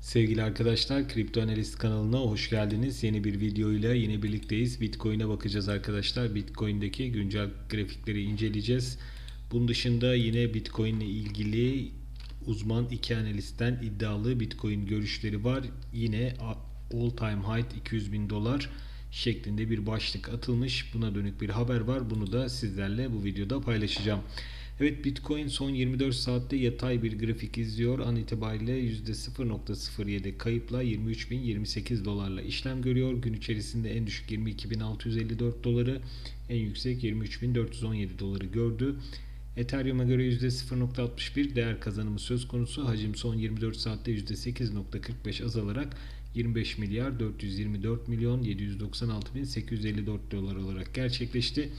Sevgili arkadaşlar, Kripto Analist kanalına hoş geldiniz. Yeni bir videoyla yine birlikteyiz. Bitcoin'e bakacağız arkadaşlar. Bitcoin'deki güncel grafikleri inceleyeceğiz. Bunun dışında yine Bitcoin ile ilgili uzman iki analistten iddialı Bitcoin görüşleri var. Yine all time high 200 bin dolar şeklinde bir başlık atılmış. Buna dönük bir haber var. Bunu da sizlerle bu videoda paylaşacağım. Evet Bitcoin son 24 saatte yatay bir grafik izliyor. An itibariyle %0.07 kayıpla 23.028 dolarla işlem görüyor. Gün içerisinde en düşük 22.654 doları, en yüksek 23.417 doları gördü. Ethereum'a göre %0.61 değer kazanımı söz konusu. Hacim son 24 saatte %8.45 azalarak 25 milyar 424 milyon 796 bin 854 dolar olarak gerçekleşti.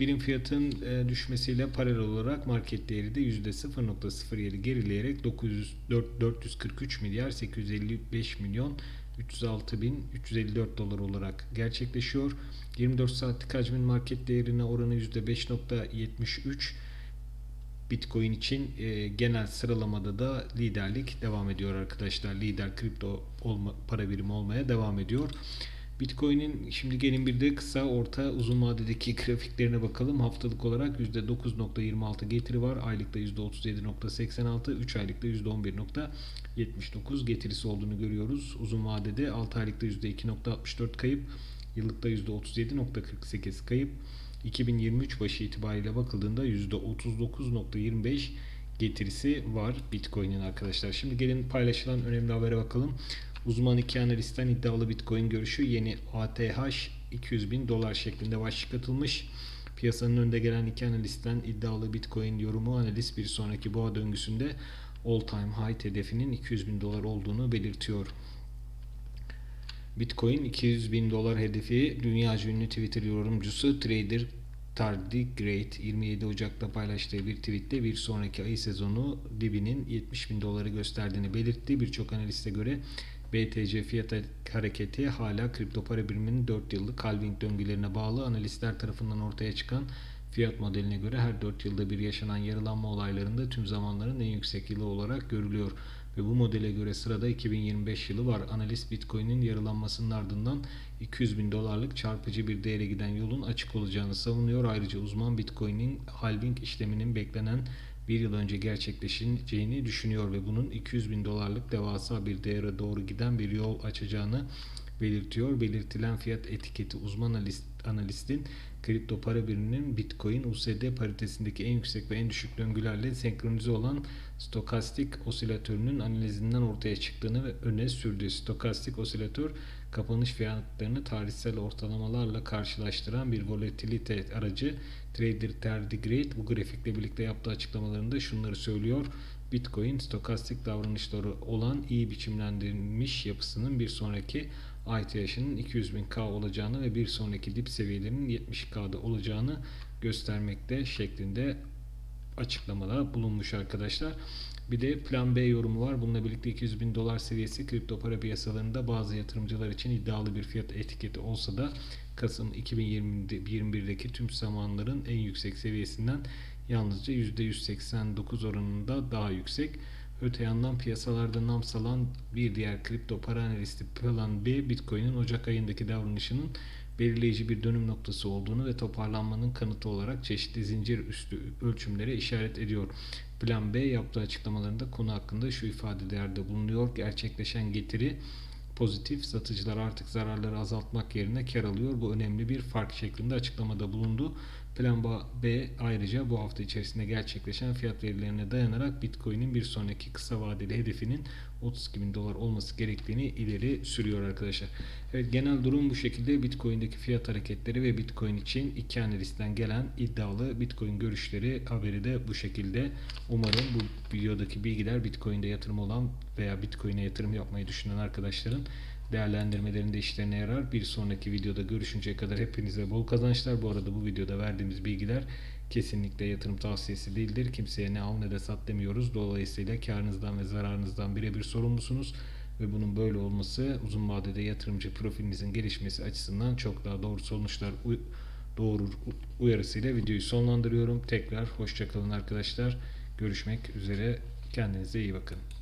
Birim fiyatın e, düşmesiyle paralel olarak market değeri de %0.07 gerileyerek 900, 443 milyar 855 milyon 306 bin 354 dolar olarak gerçekleşiyor. 24 saatlik hacmin market değerine oranı %5.73 Bitcoin için e, genel sıralamada da liderlik devam ediyor arkadaşlar. Lider kripto olma, para birimi olmaya devam ediyor. Bitcoin'in şimdi gelin bir de kısa orta uzun vadedeki grafiklerine bakalım. Haftalık olarak %9.26 getiri var. Aylıkta %37.86, 3 aylıkta %11.79 getirisi olduğunu görüyoruz. Uzun vadede 6 aylıkta %2.64 kayıp, yıllıkta %37.48 kayıp. 2023 başı itibariyle bakıldığında %39.25 getirisi var Bitcoin'in arkadaşlar. Şimdi gelin paylaşılan önemli habere bakalım. Uzman iki analistten iddialı Bitcoin görüşü yeni ATH 200 bin dolar şeklinde başlık atılmış. Piyasanın önde gelen iki analistten iddialı Bitcoin yorumu analist bir sonraki boğa döngüsünde all time high hedefinin 200 bin dolar olduğunu belirtiyor. Bitcoin 200 bin dolar hedefi dünya ünlü Twitter yorumcusu Trader Tardigrade 27 Ocak'ta paylaştığı bir tweette bir sonraki ayı sezonu dibinin 70 bin doları gösterdiğini belirtti. Birçok analiste göre BTC fiyat hareketi hala kripto para biriminin 4 yıllık halving döngülerine bağlı analistler tarafından ortaya çıkan fiyat modeline göre her 4 yılda bir yaşanan yarılanma olaylarında tüm zamanların en yüksek yılı olarak görülüyor ve bu modele göre sırada 2025 yılı var. Analist Bitcoin'in yarılanmasının ardından 200 bin dolarlık çarpıcı bir değere giden yolun açık olacağını savunuyor. Ayrıca uzman Bitcoin'in halving işleminin beklenen bir yıl önce gerçekleşeceğini düşünüyor ve bunun 200 bin dolarlık devasa bir değere doğru giden bir yol açacağını belirtiyor. Belirtilen fiyat etiketi uzman analist, analistin kripto para biriminin Bitcoin USD paritesindeki en yüksek ve en düşük döngülerle senkronize olan stokastik osilatörünün analizinden ortaya çıktığını ve öne sürdü. Stokastik osilatör kapanış fiyatlarını tarihsel ortalamalarla karşılaştıran bir volatilite aracı Trader Tardigrade bu grafikle birlikte yaptığı açıklamalarında şunları söylüyor. Bitcoin stokastik davranışları olan iyi biçimlendirilmiş yapısının bir sonraki ITH'ının 200 bin K olacağını ve bir sonraki dip seviyelerinin 70 K'da olacağını göstermekte şeklinde açıklamada bulunmuş arkadaşlar. Bir de plan B yorumu var. Bununla birlikte 200 bin dolar seviyesi kripto para piyasalarında bazı yatırımcılar için iddialı bir fiyat etiketi olsa da Kasım 2021'deki tüm zamanların en yüksek seviyesinden yalnızca %189 oranında daha yüksek. Öte yandan piyasalarda nam salan bir diğer kripto para analisti Plan B, Bitcoin'in Ocak ayındaki davranışının belirleyici bir dönüm noktası olduğunu ve toparlanmanın kanıtı olarak çeşitli zincir üstü ölçümlere işaret ediyor. Plan B yaptığı açıklamalarında konu hakkında şu ifadelerde bulunuyor. Gerçekleşen getiri pozitif, satıcılar artık zararları azaltmak yerine kar alıyor. Bu önemli bir fark şeklinde açıklamada bulundu. Plan B ayrıca bu hafta içerisinde gerçekleşen fiyat verilerine dayanarak Bitcoin'in bir sonraki kısa vadeli hedefinin 32 bin dolar olması gerektiğini ileri sürüyor arkadaşlar. Evet genel durum bu şekilde Bitcoin'deki fiyat hareketleri ve Bitcoin için iki analistten gelen iddialı Bitcoin görüşleri haberi de bu şekilde. Umarım bu videodaki bilgiler Bitcoin'de yatırım olan veya Bitcoin'e yatırım yapmayı düşünen arkadaşların değerlendirmelerinde işlerine yarar. Bir sonraki videoda görüşünceye kadar hepinize bol kazançlar. Bu arada bu videoda verdiğimiz bilgiler kesinlikle yatırım tavsiyesi değildir. Kimseye ne al ne de sat demiyoruz. Dolayısıyla karınızdan ve zararınızdan birebir sorumlusunuz ve bunun böyle olması uzun vadede yatırımcı profilinizin gelişmesi açısından çok daha doğru sonuçlar doğurur uyarısıyla videoyu sonlandırıyorum. Tekrar hoşçakalın arkadaşlar. Görüşmek üzere. Kendinize iyi bakın.